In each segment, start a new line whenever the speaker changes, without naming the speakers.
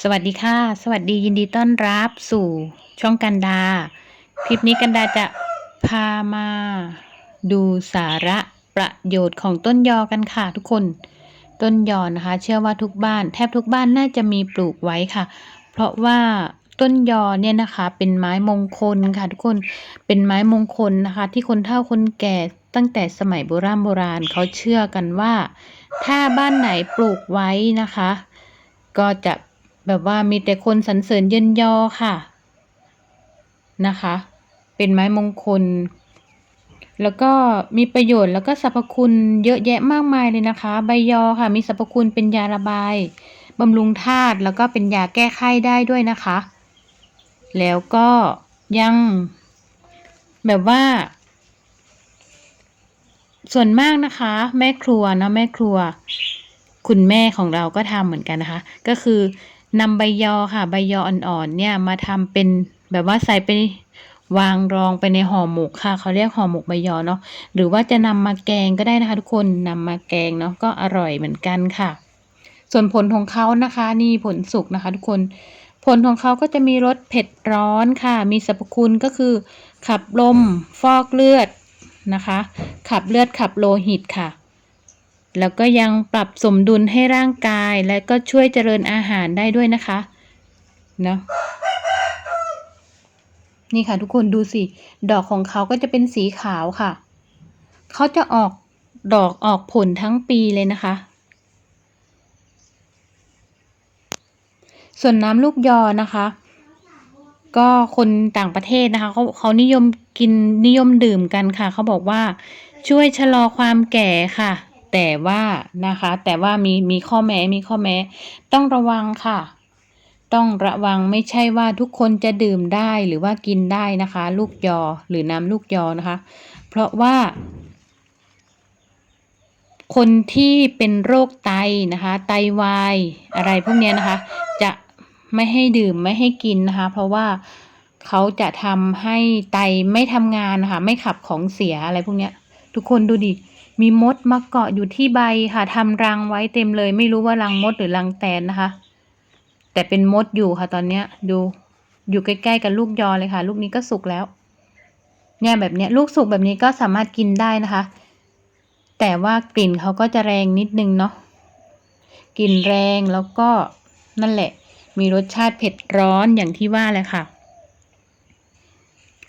สวัสดีค่ะ สวัสดียินดีต้อนรับสู่ช่องกันดา คลิปนี้กันดาจะพามาดูสาระประโยชน์ของต้นยอกันค่ะทุกคน ต้นยอนะคะ เชื่อว่าทุกบ้าน แทบทุกบ้านน่าจะมีปลูกไว้ค่ะ เพราะว่าต้นยอเนี่ยนะคะเป็นไม้มงคลค่ะทุกคน เป็นไม้มงคลนะคะ ที่คนเฒ่าคนแก่ตั้งแต่สมัยโบราณโบราณเขาเชื่อกันว่า ถ้าบ้านไหนปลูกไว้นะคะ ก็จะ แบบว่ามีแต่คนสรรเสริญเยินยอค่ะนะคะ เป็นไม้มงคล แล้วก็มีประโยชน์แล้วก็สรรพคุณเยอะแยะมากมายเลยนะคะ ใบยอค่ะ มีสรรพคุณเป็นยาระบายบำรุงธาตุแล้วก็เป็นยาแก้ไข้ได้ด้วยนะคะ แล้วก็ยังแบบว่า ส่วนมากนะคะ แม่ครัวนะแม่ครัว คุณแม่ของเราก็ทำเหมือนกันนะคะ ก็คือ นำใบยอค่ะ ใบยออ่อนๆเนี่ยมาทำเป็นแบบว่าใส่ไปวางรองไปในห่อหมกค่ะ เขาเรียกห่อหมกใบยอเนาะหรือว่าจะนำมาแกงก็ได้นะคะ ทุกคนนำมาแกงเนาะก็อร่อยเหมือนกันค่ะ ส่วนผลของเขานะคะ นี่ผลสุกนะคะ ทุกคนผลของเขาก็จะมีรสเผ็ดร้อนค่ะ มีสรรพคุณก็คือ ขับลมฟอกเลือดนะคะ ขับเลือดขับโลหิตค่ะ แล้วก็ยังปรับสมดุลให้ร่างกาย และก็ช่วยเจริญอาหารได้ด้วยนะคะเนาะนี่ค่ะทุกคนดูสิ ดอกของเขาก็จะเป็นสีขาวค่ะ เขาจะออกดอกออกผลทั้งปีเลยนะคะ ส่วนน้ำลูกยอนะคะ ก็คนต่างประเทศนะคะเขาเขานิยมกินนิยมดื่มกันค่ะ เขาบอกว่าช่วยชะลอความแก่ค่ะ แต่ว่านะคะ แต่ว่ามีมีข้อแม้มีข้อแม้ ต้องระวังค่ะ ต้องระวังไม่ใช่ว่าทุกคนจะดื่มได้หรือว่ากินได้นะคะ ลูกยอหรือน้ำลูกยอนะคะ เพราะว่า คนที่เป็นโรคไตนะคะ ไตวายอะไรพวกเนี้ยนะคะ จะไม่ให้ดื่มไม่ให้กินนะคะ เพราะว่าเขาจะทำให้ไตไม่ทำงานนะคะไม่ขับของเสียอะไรพวกเนี้ยทุกคนดูดิ มีมดมาเกาะอยู่ที่ใบค่ะทำรังไว้เต็มเลย ไม่รู้ว่ารังมดหรือรังแตนนะคะ แต่เป็นมดอยู่ค่ะ ตอนเนี้ย ดูอยู่ใกล้ๆกับลูกยอเลยค่ะ ลูกนี้ก็สุกแล้ว เนี่ยแบบเนี้ยลูกสุกแบบนี้ก็สามารถกินได้นะคะ แต่ว่ากลิ่นเขาก็จะแรงนิดนึงเนาะกลิ่นแรงแล้วก็นั่นแหละ มีรสชาติเผ็ดร้อนอย่างที่ว่าเลยค่ะ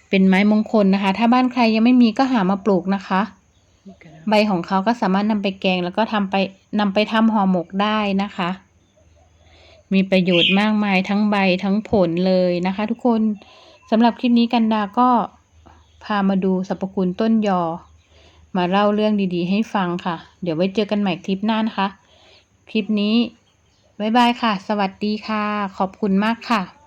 เป็นไม้มงคลนะคะ ถ้าบ้านใครยังไม่มีก็หามาปลูกนะคะ ใบของเขาก็สามารถนำไปแกงแล้วก็ทำไปนำไปทำห่อหมกได้นะคะ มีประโยชน์มากมายทั้งใบทั้งผลเลยนะคะ ทุกคนสำหรับคลิปนี้กันดาก็พามาดูสรรพคุณต้นยอ มาเล่าเรื่องดีๆ ให้ฟังค่ะ เดี๋ยวไว้เจอกันใหม่คลิปหน้านะคะ คลิปนี้ บ๊ายบายค่ะ สวัสดีค่ะ ขอบคุณมากค่ะ